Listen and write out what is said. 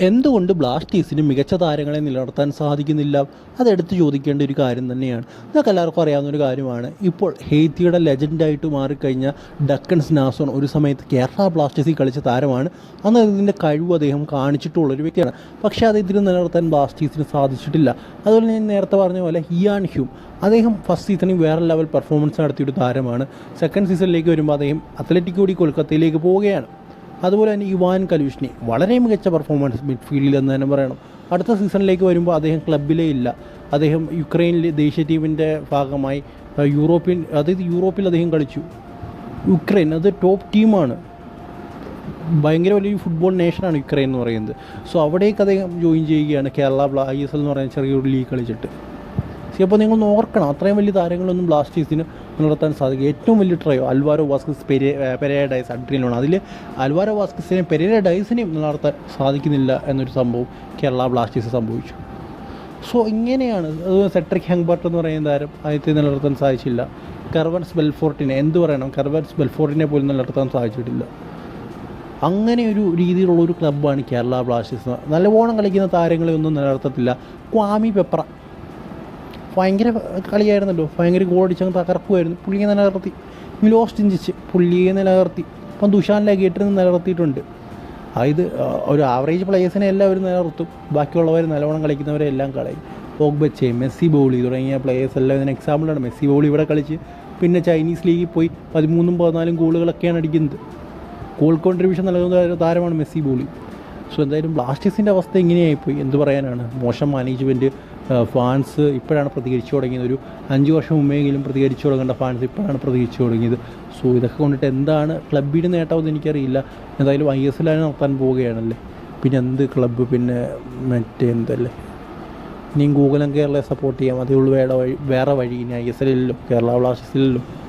എന്തുകൊണ്ട് ബ്ലാസ്റ്റേഴ്സിന് മികച്ച താരങ്ങളെ നിലനിർത്താൻ സാധിക്കുന്നില്ല? അതെടുത്ത് ചോദിക്കേണ്ട ഒരു കാര്യം തന്നെയാണ്. ഇതൊക്കെ എല്ലാവർക്കും അറിയാവുന്ന ഒരു കാര്യമാണ്. ഇപ്പോൾ ഹെയ്ത്തിയുടെ ലെജൻഡായിട്ട് മാറിക്കഴിഞ്ഞ ഡക്കൻസ് നാസോൺ ഒരു സമയത്ത് കേരള ബ്ലാസ്റ്റേഴ്സിൽ കളിച്ച താരമാണ്. അന്ന് ഇതിന്റെ കഴിവ് അദ്ദേഹം കാണിച്ചിട്ടുള്ളൊരു വ്യക്തിയാണ്. പക്ഷേ അത് ഇതിന് നിലനിർത്താൻ ബ്ലാസ്റ്റേഴ്സിന് സാധിച്ചിട്ടില്ല. അതുപോലെ ഞാൻ നേരത്തെ പറഞ്ഞ പോലെ ഹിയാൻ ഹ്യൂം. അദ്ദേഹം ഫസ്റ്റ് സീസണിൽ വേറെ ലെവൽ പെർഫോമൻസ് നടത്തിയൊരു താരമാണ്. സെക്കൻഡ് സീസണിലേക്ക് വരുമ്പോൾ അദ്ദേഹം അത്ലറ്റിക് കൂടി കൊൽക്കത്തയിലേക്ക് പോവുകയാണ്. അതുപോലെ തന്നെ ഇവാൻ കലൂഷ്നി വളരെ മികച്ച പെർഫോമൻസ് മിഡ്ഫീൽഡിൽ എന്ന് തന്നെ പറയണം. അടുത്ത സീസണിലേക്ക് വരുമ്പോൾ അദ്ദേഹം ക്ലബിലേ ഇല്ല. അദ്ദേഹം യുക്രൈനിലെ ദേശീയ ടീമിന്റെ ഭാഗമായി യൂറോപ്യൻ അതായത് യൂറോപ്പിൽ അദ്ദേഹം കളിച്ചു. യുക്രൈൻ അത് ടോപ്പ് ടീമാണ് ഭയങ്കര വലിയൊരു ഫുട്ബോൾ നേഷനാണ് യുക്രൈൻ എന്ന് പറയുന്നത്. സോ അവിടേക്ക് അദ്ദേഹം ജോയിൻ ചെയ്യുകയാണ് കേരള ബ്ലാ ഐ എസ് എൽ എന്ന് പറയുന്ന ചെറിയൊരു ലീഗ് കളിച്ചിട്ട്. സി അപ്പോൾ നിങ്ങൾ ഓർക്കണം അത്രയും വലിയ താരങ്ങളൊന്നും ബ്ലാസ്റ്റേഴ്സിന് നിലനിർത്താൻ സാധിക്കും ഏറ്റവും വലിയ ട്രയോ അൽവാരോ വാസ്കസ് പെരെ പെരേര ഡൈസ് അതിൽ അൽവാരോ വാസ്കസിനെയും പെരേര ഡൈസിനെയും സാധിക്കുന്നില്ല എന്നൊരു സംഭവം കേരള ബ്ലാസ്റ്റേഴ്സ് സംഭവിച്ചു. സോ ഇങ്ങനെയാണ് സെട്രിക് ഹെങ്ബർട്ട് എന്ന് പറയുന്ന താരം ആദ്യത്തെ നിലനിർത്താൻ സാധിച്ചില്ല. കർവൻസ് ബെൽഫോർട്ടിനെ എന്ത് പറയണം? കർവൻസ് ബെൽഫോർട്ടിനെ പോലും നിലനിർത്താൻ സാധിച്ചിട്ടില്ല. അങ്ങനെ ഒരു രീതിയിലുള്ള ഒരു ക്ലബ്ബാണ് കേരള ബ്ലാസ്റ്റേഴ്സ് നല്ലവണ്ണം കളിക്കുന്ന താരങ്ങളെ ഒന്നും നിലനിർത്തത്തില്ല. ക്വാമി പെപ്ര ഭയങ്കര കളിയായിരുന്നല്ലോ. ഭയങ്കര ഗോൾ അടിച്ചങ്ങ് തകർക്കുമായിരുന്നു പുള്ളിയെ നിലനിർത്തി. മിലോസ് ചിഞ്ചിച്ച് പുള്ളിയെ നിലനിർത്തി. ഇപ്പം ദുഷാൻ നിന്ന് നിലനിർത്തിയിട്ടുണ്ട്. അതായത് ഒരു ആവറേജ് പ്ലേയേഴ്സിനെ എല്ലാവരും നിലനിർത്തും. ബാക്കിയുള്ളവർ നല്ലവണ്ണം കളിക്കുന്നവരെ എല്ലാം കളയും. പോഗ്ബച്ചെ മെസ്സി ബോളി തുടങ്ങിയ പ്ലേയേഴ്സ് എല്ലാം ഇതിന് എക്സാമ്പിളാണ് മെസ്സി ബോളി ഇവിടെ കളിച്ച് പിന്നെ ചൈനീസ് ലീഗിൽ പോയി പതിമൂന്നും പതിനാലും ഗോളുകളൊക്കെയാണ് അടിക്കുന്നത്. ഗോൾ കോൺട്രിബ്യൂഷൻ നൽകുന്ന താരമാണ് മെസ്സി ബോളി സോ എന്തായാലും ബ്ലാസ്റ്റേഴ്സിന്റെ അവസ്ഥ ഇങ്ങനെയായിപ്പോയി. എന്ത് പറയാനാണ്? മോശം മാനേജ്മെന്റ് ഫാൻസ് ഇപ്പോഴാണ് പ്രതികരിച്ചു തുടങ്ങിയത്. ഒരു അഞ്ച് വർഷം മുമ്പെങ്കിലും പ്രതികരിച്ചു തുടങ്ങേണ്ട ഫാൻസ് ഇപ്പോഴാണ് പ്രതികരിച്ചു തുടങ്ങിയത്. സോ ഇതൊക്കെ കൊണ്ടിട്ട് എന്താണ് ക്ലബിന്റെ നേട്ടമെന്ന് എനിക്കറിയില്ല. എന്തായാലും ഐ എസ് എല്ലാവരും നടത്താൻ പോവുകയാണല്ലേ. പിന്നെ എന്ത് ക്ലബ്ബ്? പിന്നെ മറ്റേ എന്തല്ലേ? ഇനിയും ഗൂഗിളും കേരളയെ സപ്പോർട്ട് ചെയ്യാം. അതേ ഉള്ളൂ വേറെ വഴി വേറെ വഴി. ഇനി ഐ എസ് എല്ലിലും കേരള ബ്ലാസ്റ്റേഴ്സിലും.